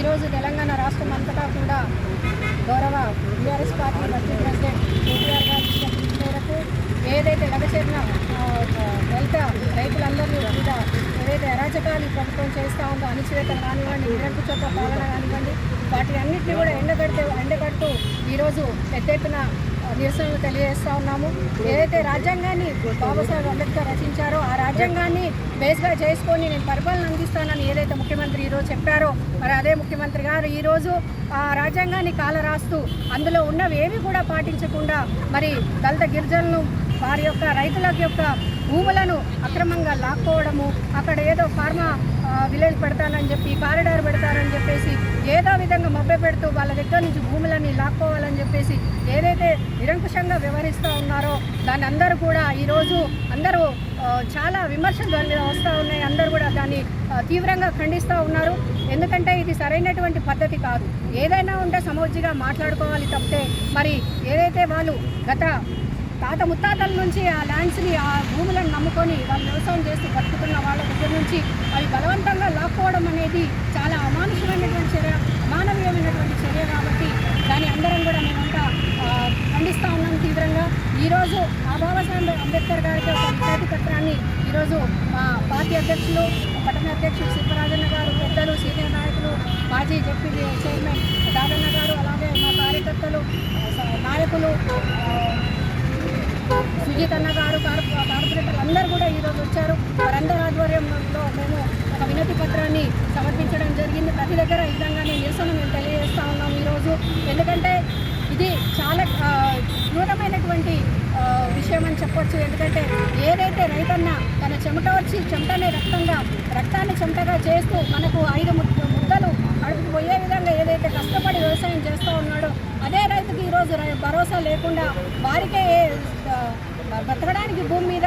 ఈరోజు తెలంగాణ రాష్ట్రం అంతటా కూడా గౌరవ TRS party working president KTR గారి మేరకు ఏదైతే లగచేరిన దళిత రైతులందరినీ మీద ఏదైతే అరాచకాలు ప్రభుత్వం చేస్తూ ఉందో అణిచివేతలు కానివ్వండి నిరంకుశత్వ పాలన కానివ్వండి వాటి అన్నింటినీ కూడా ఎండగడితే ఎండగడుతూ ఈరోజు పెద్ద ఎత్తున నిరసనలు తెలియజేస్తూ ఉన్నాము. ఏదైతే రాజ్యాంగాన్ని బాబాసాహెబ్ అంబేద్కర్ రచించారో ఆ రాజ్యాంగాన్ని బేస్గా చేసుకొని నేను పరిపాలన అందిస్తానని ఏదైతే చెప్పారో మరి అదే ముఖ్యమంత్రి గారు ఈరోజు ఆ రాజ్యాంగాన్ని కాలరాస్తూ అందులో ఉన్నవి ఏవి కూడా పాటించకుండా మరి దళిత గిరిజనులు వారి యొక్క రైతుల యొక్క భూములను అక్రమంగా లాక్కోవడము అక్కడ ఏదో ఫార్మా విలేజ్ పెడతానని చెప్పి కారిడార్ పెడతారని చెప్పేసి ఏదో విధంగా మభ్య పెడుతూ వాళ్ళ దగ్గర నుంచి భూములన్నీ లాక్కోవాలని చెప్పేసి ఏదైతే నిరంకుశంగా వ్యవహరిస్తూ ఉన్నారో దాన్ని అందరూ కూడా ఈరోజు అందరూ చాలా విమర్శలు దాని మీద వస్తూ ఉన్నాయి. అందరూ కూడా దాన్ని తీవ్రంగా ఖండిస్తూ ఉన్నారు. ఎందుకంటే ఇది సరైనటువంటి పద్ధతి కాదు. ఏదైనా ఉంటే సమోజ్జిగా మాట్లాడుకోవాలి తప్పితే మరి ఏదైతే వాళ్ళు గత తాత ముత్తాతల నుంచి ఆ ల్యాండ్స్ని ఆ భూములను నమ్ముకొని వాళ్ళు వ్యవసాయం చేస్తూ బతుకుతున్న నుంచి అది బలవంతంగా లాక్కోవడం అనేది చాలా అమానుషమైనటువంటి చర్య మానవీయమైనటువంటి చర్య కాబట్టి దాన్ని అందరం కూడా మేమంతా ఖండిస్తూ ఉన్నాం తీవ్రంగా. ఈరోజు బాబాసాహెబ్ అంబేద్కర్ గారికి ఒక విద్యార్థి పత్రాన్ని ఈరోజు మా పార్టీ అధ్యక్షులు పట్టణ అధ్యక్షులు శిల్పరాజన్న గారు పెద్దలు సీనియర్ నాయకులు మాజీ జడ్పీ చైర్మన్ దాదన్న గారు అలాగే మా కార్యకర్తలు నాయకులు ఆ, అన్న గారు కార్ కార్పొరేటర్లు అందరూ కూడా ఈరోజు వచ్చారు వారందరి మేము ఒక వినతి పత్రాన్ని సమర్పించడం జరిగింది. ప్రతి దగ్గర ఈ విధంగానే నిరసన మేము తెలియజేస్తూ ఉన్నాం ఈరోజు. ఎందుకంటే ఇది చాలా క్రూరమైనటువంటి విషయం అని చెప్పొచ్చు. ఎందుకంటే ఏదైతే రైతన్న తన చెమట వచ్చి చెమటనే రక్తంగా రక్తాన్ని చెమటగా చేస్తూ మనకు ఐదు ముద్దలు అడుగు పోయే విధంగా ఏదైతే కష్టపడి వ్యవసాయం చేస్తూ ఉన్నాడో అదే రైతుకి ఈరోజు రై- భరోసా లేకుండా వారికే ఆ, బ్రతకడానికి భూమి మీద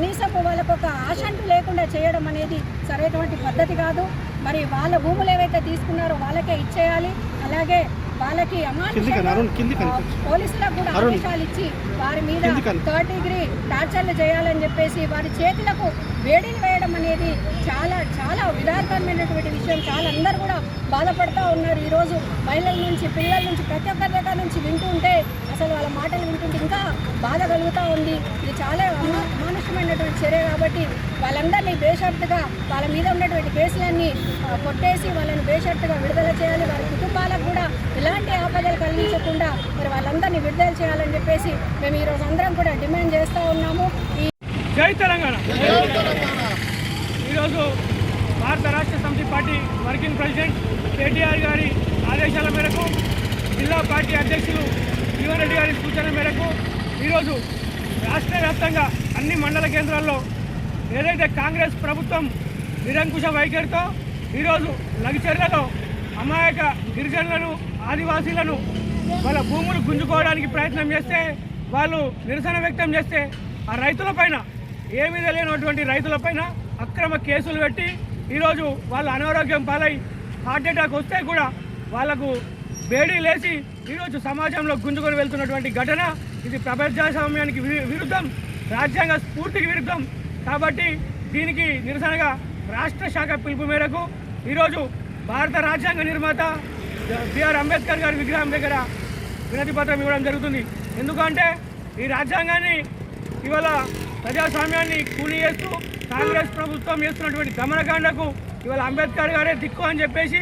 కనీసం వాళ్ళకు ఒక ఆశ అంటూ లేకుండా చేయడం అనేది సరైనటువంటి పద్ధతి కాదు. మరి వాళ్ళ భూములు ఏవైతే తీసుకున్నారో వాళ్ళకే ఇచ్చేయాలి. అలాగే వాళ్ళకి పోలీసులకు కూడా ఆదేశాలు ఇచ్చి వారి మీద థర్డ్ డిగ్రీ టార్చర్లు చేయాలని చెప్పేసి వారి చేతులకు వేడిని వేయడం అనేది చాలా చాలా విధానకరమైనటువంటి విషయం. చాలా అందరూ కూడా బాధపడుతూ ఉన్నారు. ఈరోజు మహిళల నుంచి పిల్లల నుంచి ప్రతి ఒక్కరి దగ్గర నుంచి వింటూ ఉంటే అసలు వాళ్ళ మాటలు బాధ కలుగుతూ ఉంది. ఇది చాలా అమా- అమానుషమైనటువంటి చర్య కాబట్టి వాళ్ళందరినీ బేషరతుగా వాళ్ళ మీద ఉన్నటువంటి కేసులన్నీ కొట్టేసి వాళ్ళని బేషరతుగా విడుదల చేయాలి. వారి కుటుంబాలకు కూడా ఎలాంటి ఆపదలు కలిగించకుండా మరి వాళ్ళందరినీ విడుదల చేయాలని చెప్పేసి మేము ఈరోజు అందరం కూడా డిమాండ్ చేస్తూ ఉన్నాము. ఈ జై తెలంగాణ! ఈరోజు భారత రాష్ట్ర సమితి పార్టీ వర్కింగ్ ప్రెసిడెంట్ కేటీఆర్ గారి ఆదేశాల మేరకు జిల్లా పార్టీ అధ్యక్షులు జీవన్ రెడ్డి గారి సూచన మేరకు ఈరోజు రాష్ట్ర వ్యాప్తంగా అన్ని మండల కేంద్రాల్లో ఏదైతే కాంగ్రెస్ ప్రభుత్వం నిరంకుశ వైఖరితో ఈరోజు లగిచర్లలో అమాయక గిరిజనులను ఆదివాసీలను వాళ్ళ భూములు గుంజుకోవడానికి ప్రయత్నం చేస్తే వాళ్ళు నిరసన వ్యక్తం చేస్తే ఆ రైతులపైన ఏమీ తెలియనటువంటి రైతులపైన అక్రమ కేసులు పెట్టి ఈరోజు వాళ్ళు అనారోగ్యం పాలై హార్ట్ అటాక్ వస్తే కూడా వాళ్ళకు వేడి లేచి ఈరోజు సమాజంలో గుంజుకొని వెళ్తున్నటువంటి ఘటన ఇది ప్రపంచస్వామ్యానికి విరుద్ధం రాజ్యాంగ స్ఫూర్తికి విరుద్ధం. కాబట్టి దీనికి నిరసనగా రాష్ట్ర శాఖ పిలుపు మేరకు ఈరోజు భారత రాజ్యాంగ నిర్మాత బిఆర్ అంబేద్కర్ గారి విగ్రహం దగ్గర వినతి పత్రం ఇవ్వడం జరుగుతుంది. ఎందుకంటే ఈ రాజ్యాంగాన్ని ఇవాళ ప్రజాస్వామ్యాన్ని కూలి చేస్తూ కాంగ్రెస్ ప్రభుత్వం చేస్తున్నటువంటి గమనకాండకు ఇవాళ అంబేద్కర్ గారే దిక్కు అని చెప్పేసి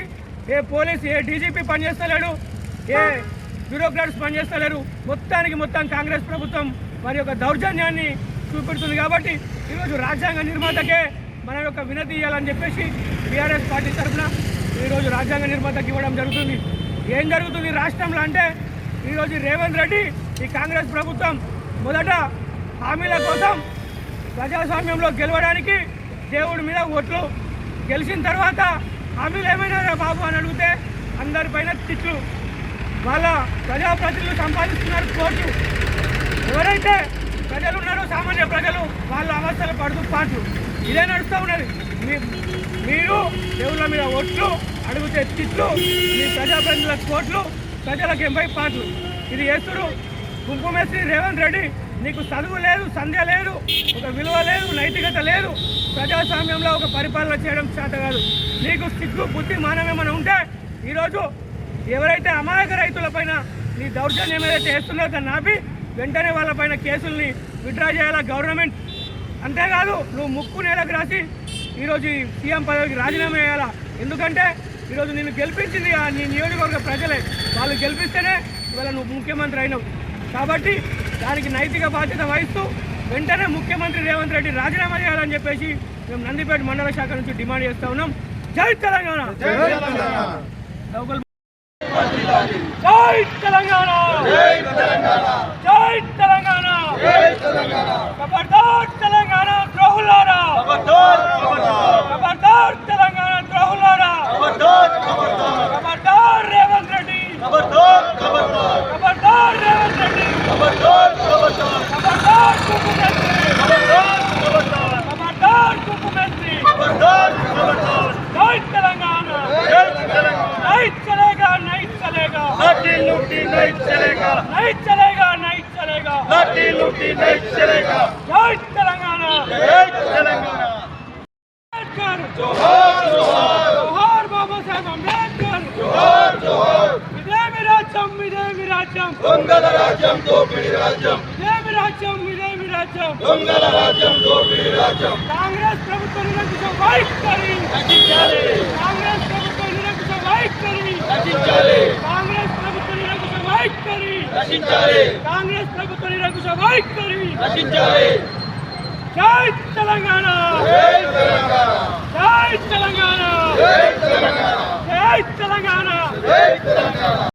ఏ పోలీస్ ఏ డీజీపీ పనిచేస్తలేడు ఏ బ్యూరోక్రాట్స్ పనిచేస్తలేరు. మొత్తానికి మొత్తం కాంగ్రెస్ ప్రభుత్వం వారి యొక్క దౌర్జన్యాన్ని చూపెడుతుంది కాబట్టి ఈరోజు రాజ్యాంగ నిర్మాతకే మన యొక్క వినతి ఇవ్వాలని చెప్పేసి బీఆర్ఎస్ పార్టీ తరఫున ఈరోజు రాజ్యాంగ నిర్మాతకి ఇవ్వడం జరుగుతుంది. ఏం జరుగుతుంది రాష్ట్రంలో అంటే ఈరోజు రేవంత్ రెడ్డి ఈ కాంగ్రెస్ ప్రభుత్వం మొదట హామీల కోసం ప్రజాస్వామ్యంలో గెలవడానికి దేవుడి మీద ఓట్లు. గెలిచిన తర్వాత హామీలు ఏమైనా బాబు అని అడిగితే అందరిపైన తిట్లు. వాళ్ళ ప్రజాప్రతినిధులు సంపాదిస్తున్నారు కోట్లు. ఎవరైతే ప్రజలు ఉన్నారో సామాన్య ప్రజలు వాళ్ళ అవస్థలు పడుతూ పాటు. ఇదే నడుస్తూ ఉన్నది. మీ- మీరు దేవుళ్ళ మీద ఒట్లు అడిగితే తిట్లు. మీ ప్రజాప్రతినిధుల కోట్లు ప్రజలకు ఎంపై పాటలు ఇది చేస్తుడు కుంకుమేశ్వరి రేవంత్ రెడ్డి. నీకు చదువు లేదు సంధ్య లేదు ఒక విలువ లేదు నైతికత లేదు. ప్రజాస్వామ్యంలో ఒక పరిపాలన చేయడం చేత కాదు. నీకు సిగ్గు బుద్ధి మానవేమైనా ఉంటే ఈరోజు ఎవరైతే అమాయక రైతులపైన నీ దౌర్జన్యం ఏదైతే చేస్తున్నారో దాన్ని ఆపి వెంటనే వాళ్ళపైన కేసుల్ని విత్డ్రా చేయాలా గవర్నమెంట్? అంతేకాదు నువ్వు ముక్కు నేలకు రాసి ఈరోజు సీఎం పదవికి రాజీనామా చేయాలా? ఎందుకంటే ఈరోజు నిన్ను గెలిపించింది ఆ నీ నియోజకవర్గ ప్రజలే. వాళ్ళు గెలిపిస్తేనే ఇవాళ నువ్వు ముఖ్యమంత్రి అయినావు. కాబట్టి దానికి నైతిక బాధ్యత వహిస్తూ వెంటనే ముఖ్యమంత్రి రేవంత్ రెడ్డి రాజీనామా చేయాలని చెప్పేసి మేము నందిపేట మండల శాఖ నుంచి డిమాండ్ చేస్తా ఉన్నాం. జై తెలంగాణ! భూమి రాజ్యం విజయమి రాజ్యం. దొంగల రాజ్యం దోపిడీ రాజ్యం. కాంగ్రెస్ ప్రభుత్వం నిరంకుశ వైఖరి. రచించాలి. కాంగ్రెస్ ప్రభుత్వం నిరంకుశ వైఖరి. రచించాలి. కాంగ్రెస్ ప్రభుత్వం నిరంకుశ వైఖరి. రచించాలి. కాంగ్రెస్ ప్రభుత్వం నిరంకుశ వైఖరి. రచించాలి. జై తెలంగాణ. జై తెలంగాణ. జై తెలంగాణ. జై తెలంగాణ. జై తెలంగాణ.